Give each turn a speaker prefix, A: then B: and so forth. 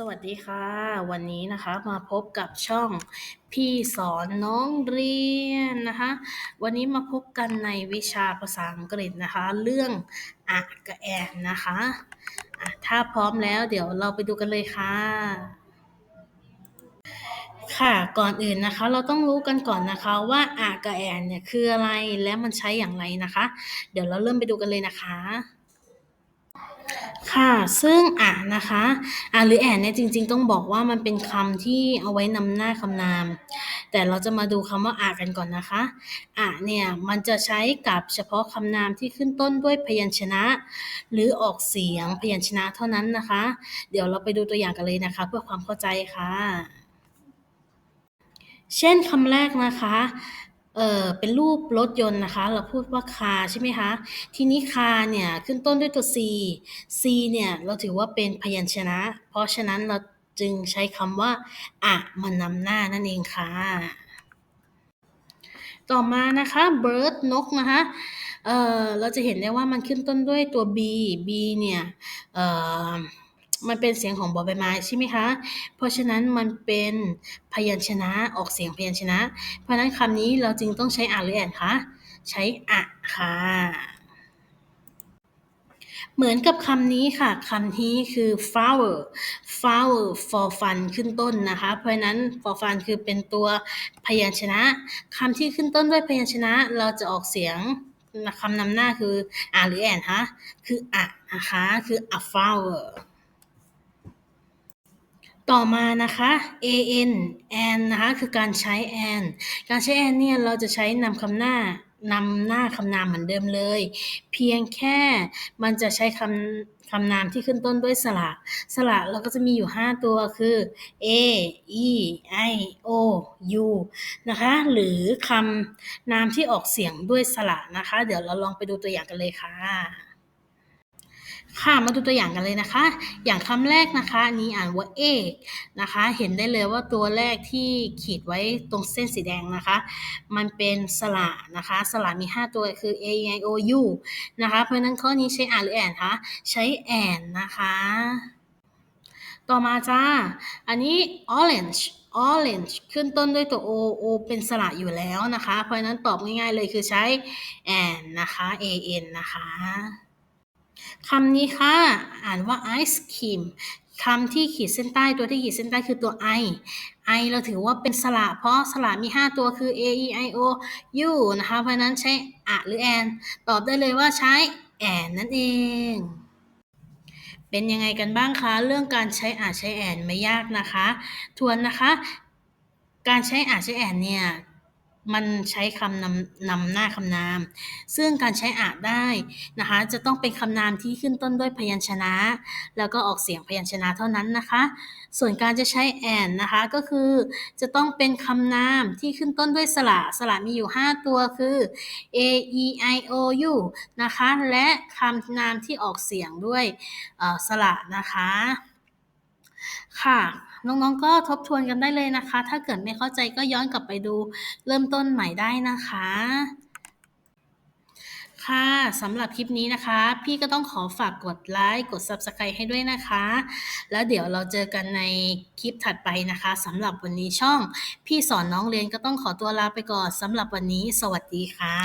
A: สวัสดีค่ะ วันนี้นะคะมาพบกับช่องพี่สอนน้องเรียนนะคะ วันนี้มาพบกันในวิชาภาษาอังกฤษนะคะ เรื่องอะกับแอนนะคะะถ้าพร้อมแล้วเดี๋ยวเราไปดูกันเลยค่ะ ค่ะก่อนอื่นนะคะ เราต้องรู้กันก่อนนะคะว่าอะกับแอนเนี่ยคืออะไรและมันใช้อย่างไรนะคะ เดี๋ยวเราเริ่มไปดูกันเลยนะคะ ค่ะ ซึ่งอะนะคะอะหรือ แอน เนี่ย จริง ๆ ต้องบอกว่า มันเป็นคำที่เอาไว้นำหน้าคำนาม แต่เราจะมาดูคำว่าอะกันก่อนนะคะอะเนี่ย มันจะใช้กับเฉพาะคำนามที่ขึ้นต้นด้วยพยัญชนะ หรือออกเสียงพยัญชนะเท่านั้นนะคะ เดี๋ยวเราไปดูตัวอย่างกันเลยนะคะ เพื่อความเข้าใจค่ะ เช่นคำแรกนะคะ เอ่อ เป็นรูปรถยนต์นะคะ เราพูดว่า car ใช่ไหมคะ ทีนี้ car เนี่ยขึ้นต้นด้วยตัว c c เนี่ยเราถือว่าเป็นพยัญชนะ เพราะฉะนั้นเราจึงใช้คำว่า อะมานำหน้านั่นเองค่ะ ต่อมานะคะ bird นกนะคะ เอ่อ เราจะเห็นได้ว่ามันขึ้นต้นด้วยตัว b b เนี่ย เอ่อ มันเป็นเสียงของบอใบไม้ใช่ไหมคะ เพราะฉะนั้นมันเป็นพยัญชนะออกเสียงพยัญชนะ เพราะฉะนั้นคำนี้เราจึงต้องใช้อะหรือแอนคะใช้อะค่ะ เหมือนกับคำนี้ค่ะคำนี้คือ flower flower for fun ขึ้นต้นนะคะ เพราะนั้น for fun คือเป็นตัวพยัญชนะคำที่ขึ้นต้นด้วยพยัญชนะเราจะออกเสียงคำนำหน้าคืออะหรือแอนคะคืออะนะคะคือ a flower ต่อมานะคะ an an นะคะคือการใช้ an การใช้ an เนี่ยเราจะใช้นำคำหน้านำหน้าคำนามเหมือนเดิมเลย เพียงแค่มันจะใช้คำคำนามที่ขึ้นต้นด้วยสระ สระเราก็จะมีอยู่ 5 ตัวคือ a e i o u นะคะ หรือคำนามที่ออกเสียงด้วยสระนะคะ เดี๋ยวเราลองไปดูตัวอย่างกันเลยค่ะ ค่ะมาดูตัวอย่างกันเลยนะคะ อย่างคำแรกนะคะอันนี้อ่านว่า egg นะคะ เห็นได้เลยว่าตัวแรกที่ขีดไว้ตรงเส้นสีแดงนะคะ มันเป็นสระนะคะ สระมี 5 ตัวคือ a i o u นะคะ เพราะฉะนั้นข้อนี้ใช้อ่านหรือแอนคะใช้แอนนะคะ ต่อมาจ้า อันนี้ orange orange ขึ้นต้นด้วยตัว o o เป็นสระอยู่แล้วนะคะ เพราะฉะนั้นตอบง่ายๆเลยคือใช้ and นะคะ an นะคะ คำนี้ค่ะ อ่านว่า ice cream คำที่ขีดเส้นใต้ตัวที่ขีดเส้นใต้คือตัว i i เราถือว่าเป็นสระเพราะสระมี 5 ตัวคือ a e i o u นะคะ เพราะนั้นใช้อะหรือ and ตอบได้เลยว่าใช้ and นั่นเอง เป็นยังไงกันบ้างคะ เรื่องการใช้อะใช้ and ไม่ยากนะคะ ทวนนะคะ การใช้อะใช้ and เนี่ย มันใช้คำนำนำหน้าคำนาม ซึ่งการใช้อะได้นะคะ จะต้องเป็นคำนามที่ขึ้นต้นด้วยพยัญชนะ แล้วก็ออกเสียงพยัญชนะเท่านั้นนะคะ ส่วนการจะใช้แอนนะคะก็คือจะต้องเป็นคำนามที่ขึ้นต้นด้วยสระสระมีอยู่ 5 ตัวคือ a e i o u นะคะ และคำนามที่ออกเสียงด้วยสระนะคะ ค่ะน้องๆก็ทบทวนกันได้เลยนะคะ ถ้าเกิดไม่เข้าใจก็ย้อนกลับไปดูเริ่มต้นใหม่ได้นะคะ ค่ะสำหรับคลิปนี้นะคะ พี่ก็ต้องขอฝากกดไลค์กด Subscribe ให้ด้วยนะคะ แล้วเดี๋ยวเราเจอกันในคลิปถัดไปนะคะสำหรับวันนี้ช่อง พี่สอนน้องเรียนก็ต้องขอตัวลาไปก่อนสำหรับวันนี้ สวัสดีค่ะ